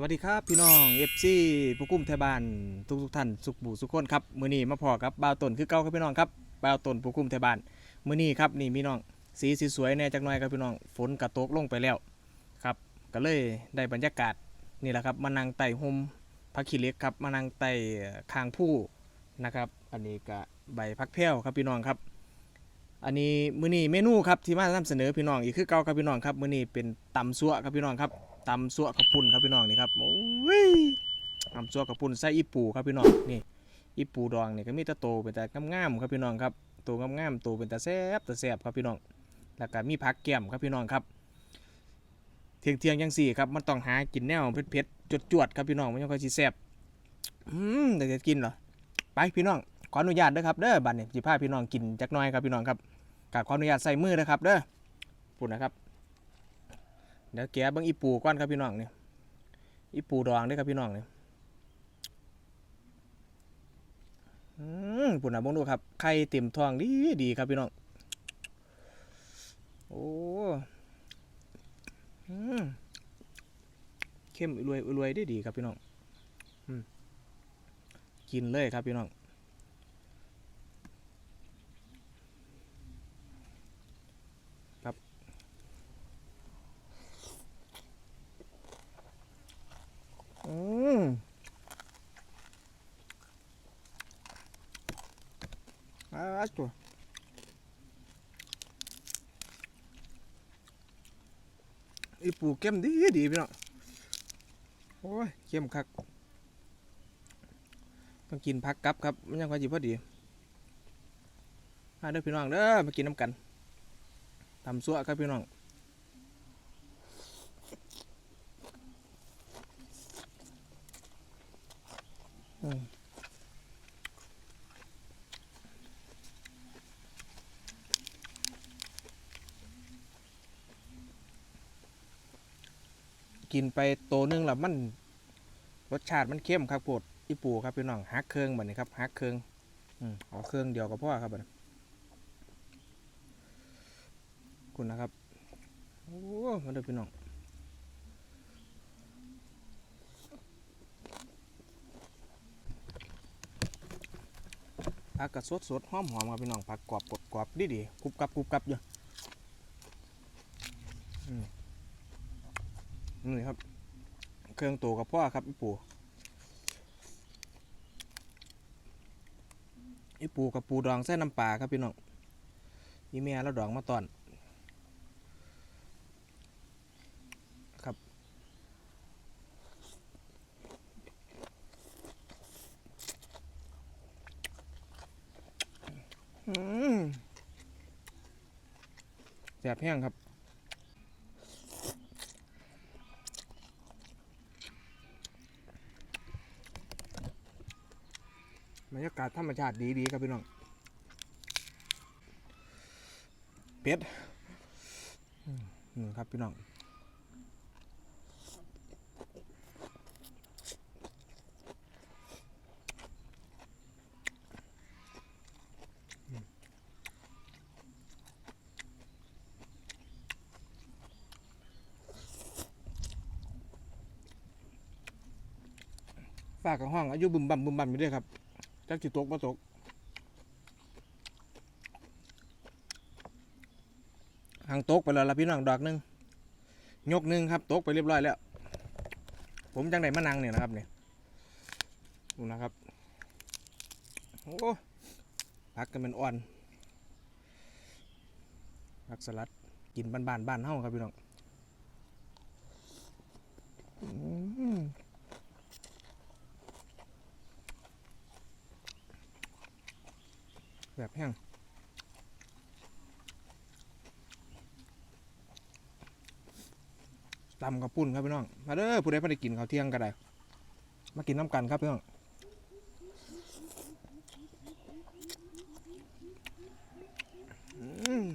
สวัสดีครับพี่น้อง FC ผู้กุ้มไทยบ้านทุกทุกท่านสุขบูสุขคนครับมื้อนี้มาพอกับบ่าวตนคือเก่าครับพี่น้องครับบ่าวตนผู้กุ้มไทยบ้านมื้อนี้ครับนี่พี่น้องสีสีสวยแน่จักหน่อยครับพี่น้องฝนกระตกลงไปแล้วครับก็เลยได้บรรยากาศนี่แหละครับมานั่งไต่ห่มพักขี้เล็กครับมานั่งไต่คางผู้นะครับอันนี้ก็ใบพักแพ้วครับพี่น้องครับ อันนี้มื้อนี้เมนูครับที่มานำเสนอพี่น้องอีกคือเก่าครับพี่น้องครับมื้อนี้เป็นตำซั่วครับพี่น้องครับ ตำซัวกระปุ่นครับพี่น้องนี่ครับโอ้ยตำซัวกระปุ่นใส่อีปูครับพี่น้องนี่อีปูดองนี่ก็มีแตะโตเป็นแต่งามๆครับพี่น้องครับโตงามๆโตเป็นแต่แซ่บแต่แซ่บครับพี่น้อง แล้วก็มีผักแก้มครับพี่น้องครับ เที่ยงเที่ยงยังสี่ครับมันต้องหากินแนวเผ็ดๆจวดๆครับพี่น้องมันยังค่อยสิแซ่บอืมแต่จะกินเหรอไปพี่น้องขออนุญาตเด้อครับเด้อบัดนี้สิพาพี่น้องกินจักน่อยครับพี่น้องครับกขออนุญาตใส่มือนะครับเด้อปุ่นนะครับ เดี๋ยวแกะเบิ่งอีปูก่อนครับพี่น้องเนี่ยอีปูดองด้อครับพี่น้องเนี่ยอืมปุ่นนะบงดูครับไข่เต็มท้องดีดีครับพี่น้องโอ้อืมเข้มรวยรวยได้ดีครับพี่น้องอืมกินเลยครับพี่น้อง อืมอ่าตัว อีปูเข้มดีดีพี่น้อง โอ้ยเข้มคัก ต้องกินพักกับครับ มันยังพอดีพอดีมาเด้อพี่น้องเด้อมากินน้ำกันทำซั่วครับพี่น้อง กินไปโตนึงแล้วมันรสชาติมันเข้มครับโปดอีปูครับพี่น้องฮักเครื่องแบบนี้ครับฮักเครื่องอืมเอาเครื่องเดียวกับพ่อครับบัดนี้คุณนะครับโอ้มาเด้อพี่น้องผักกระสดสดหอมหอมครับพี่น้องผักกรอบกรอบกบดีดีๆกรุบกรับกรุบกรับอยู่อืม นี่ครับ เครื่องตัวกับพ่อครับอีปูอีปูกับปูดองใส่น้ำปลาครับพี่น้องอีเมียแล้วดองมาตอน ครับ อืมแสบแห้งครับ บรรยา กาศธรรมชาติดีๆครับพี่น้องเป็ดนี่ครับพี่น้องฝากกับห้องอายุบึมบั่มบึมบั่มอยู่ด้วยครับ จักจิตกมาตกหางตกไปแล้วล่ะพี่น้องดอกหนึงยกหนึ่งครับตกไปเรียบร้อยแล้ว ผมจังไดมานั่งเนี่ยนะครับเนี่ยดูนะครับโอ้พักกันเป็นอ่อนพักสลัดกินบานบ้านๆบ้านเฮ้าครับพี่น้องอืม แบบแห้งตำกับปุ่นครับพี่น้อง มาเด้อผู้ใดพอได้กินข้าวเที่ยงก็ได้ มากินน้ำกันครับพี่น้องอืม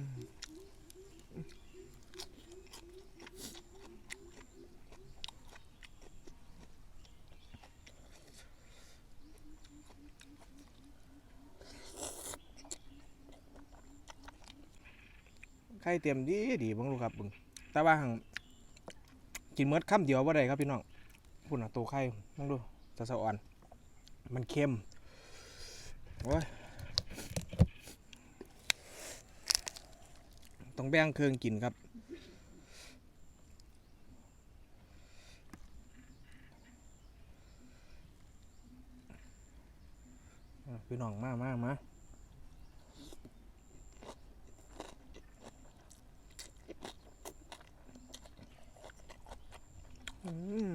ไข่เตรียมดีดีบ้งลูกครับบึงแต่ว่าหังกินเมดคำเดียวว่าไดครับพี่น้องพุ่นอะตัวไข่ลองดูจะสะอ่อน มันเค็มโอ้ยต้องแบ่งเครื่องกินครับพี่น้องมามามาอืม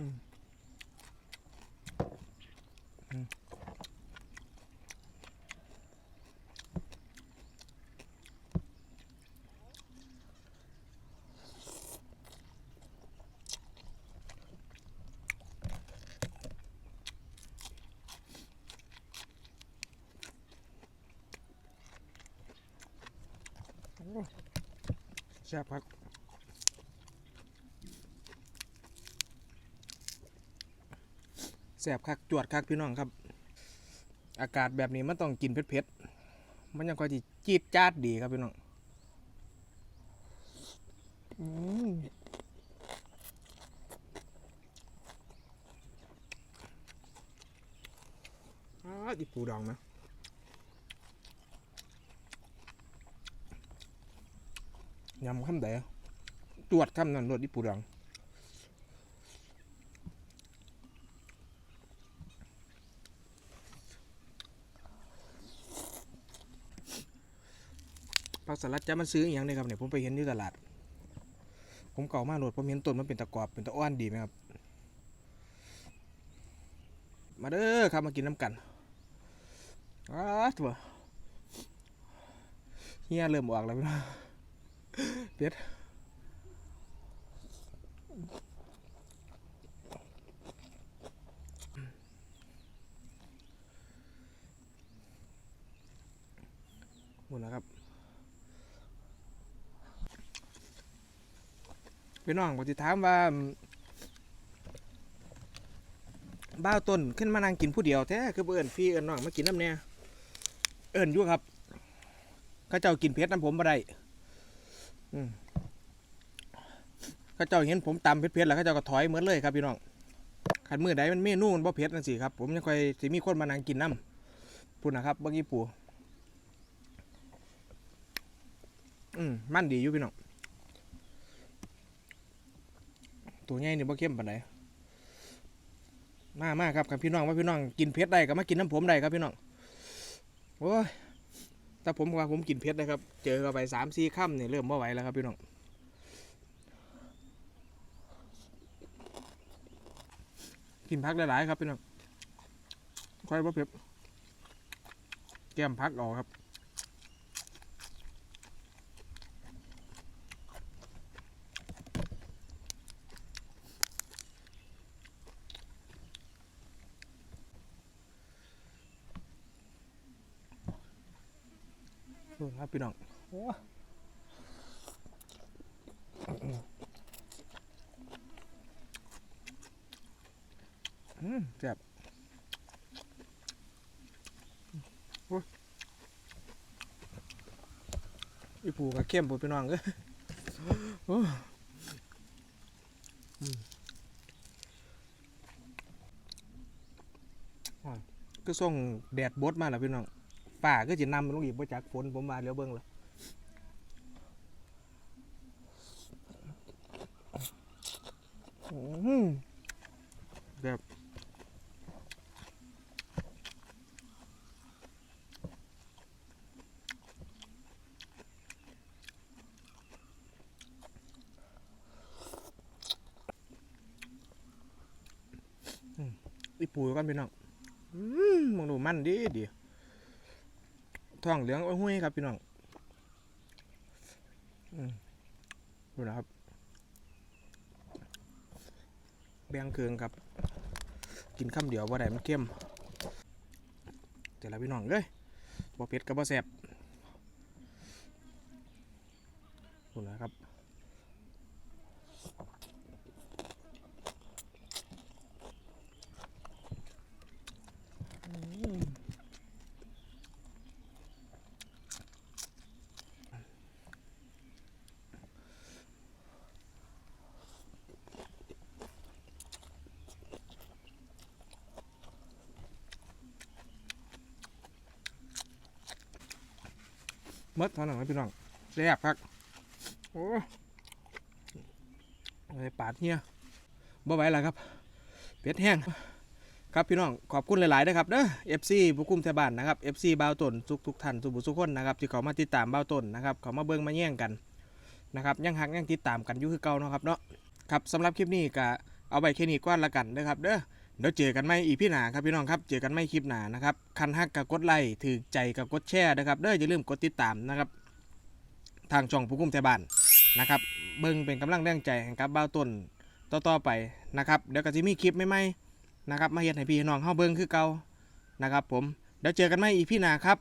อืม แซ่บครับแซ่บคักจวดคักพี่น้องครับ อากาศแบบนี้มันต้องกินเผ็ดๆมันยังค่อยจีจีดจ้าดดีครับพี่น้องอืมอ้าวอีปูดองนะ ยำข้ามแดงจวดข้ามนั่นรสอีปูดองผักสลัดจะมาซื้ออย่างนี้ครับเนี่ยผมไปเห็นที่ตลาด ผมเก่ามากโหลดผมเห็นต้นมันเป็นตะกรอบเป็นตะอ้อนดีไหมครับ มาเด้อครับมากินน้ำกันอ้าตัวเฮียเริ่มออกแล้วพี่น้อง เผ็ดหมดแล้วครับพี่น้องปฏิถามว่าบ้าต้นขึ้นมานั่งกินผู้เดียวแท้คือเอิญพี่เอิญน้องมากินน้ำเนี่ยเอิญยู่ครับข้าเจ้ากินเพชรน้ำผมบ่ได้ ข้าเจ้าเห็นผมตำเพชรๆแล้วข้าเจ้าก็ถอยเหมือนเลยครับพี่น้องขันมือใดมันเมนูมันบ่เผ็ดนั่นสิครับ ผมยังคอยสิมีคนมานั่งกินน้ำพูดนะครับเมื่อกี้ปูอืมมันดีอยู่พี่น้องตัวใหญ่นี่บ่เข้มปานใดมากมากครับครับพี่น้องว่าพี่น้องกินเผ็ดได้ก็มากินน้ำผมได้ครับพี่น้องโอ้ย ถ้าผมว่าผมกินเผ็ดนะครับ เจอเข้าไปสามสี่ค่ำเนี่ยเริ่มไม่ไหวแล้วครับพี่น้องกินพักหลายๆครับพี่น้องค่อยบ่เผ็ดแก้มพักออกครับ ครับพี่น้องโอ้อืมแซ่บอีปูกับเข้มปูพี่น้องเอ้ยอ้อืมอ่าก็ส่งแดดบดมาแล้วพี่น้อง ป่าก็จะนำลงอีกบ่จากฝนผมมาเลี้ยวเบิ่งเลยอือหือแบบอีปูกันพี่น้องอืมมองดูมันดีดี ท้องเหลืองโอ้ยหุ้ยครับพี่น้องอดูนะครับ แบงเคืองครับ กินข้ามเดียวว่าได้มันเข้มแต่ละพี่น้องเอ้ยบ่เผ็ดกับบ่แซ่บดูนะครับ มดเท่านั้นพี่น้องแซ่บครับโอ้อะไรปาดเฮียบ่ไหวแล้วครับเป็ดแห้งครับพี่น้องขอบคุณหลายๆนะครับเด้อ FC ผู้คุมแถวบ้านนะครับ FC บ่าวต้นทุกทุกท่านทุกบุทุกคนนะครับที่เขามาติดตามบ่าวต้นนะครับเขามาเบิ่งมาแย่งกันนะครับยังหักยังติดตามกันอยู่คือเก่าเนาะครับเนาะครับสำหรับคลิปนี้ก็เอาไว้แค่นี้ก่อนละกันนะครับเด้อ เดี๋ยวเจอกันไม่อีพี่หนาครับพี่น้องครับ เจอกันไม่คลิปหนานะครับ คันฮักกับกดไลค์ถือใจกับกดแชร์นะครับเด้ออย่าลืมกดติดตามนะครับ ทางช่องผู้กุมแทบ้านนะครับเบิ่งเป็นกำลังแรงใจให้กับบ้าวต้นต่อๆไปนะครับเดี๋ยวก็จะมีคลิปใหม่ๆนะครับมาเฮ็ดให้พี่น้องเฮาเบิ่งคือเก่านะครับ ผมเดี๋ยวเจอกันไม่อีพี่หนาครับ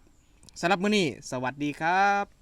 สำหรับมื้อนี้สวัสดีครับ